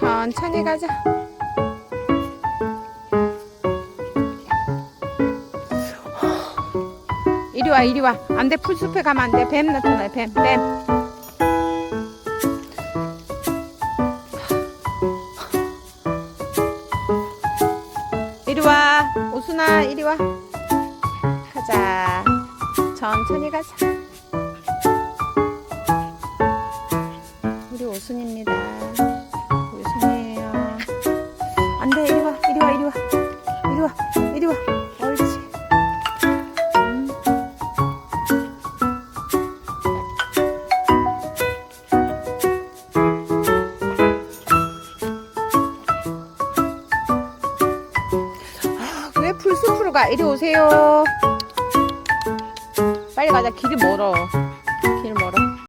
천천히 가자. 이리 와, 이리 와. 안 돼, 풀숲에 가면 안 돼. 뱀 나타나요, 뱀, 뱀. 이리 와, 오순아, 이리 와. 가자. 천천히 가자. 우리 오순입니다. 안 돼, 이리 와, 이리 와, 이리 와. 이리 와, 이리 와. 옳지. 음. 아, 왜 풀숲으로 가? 이리 오세요. 빨리 가자. 길이 멀어.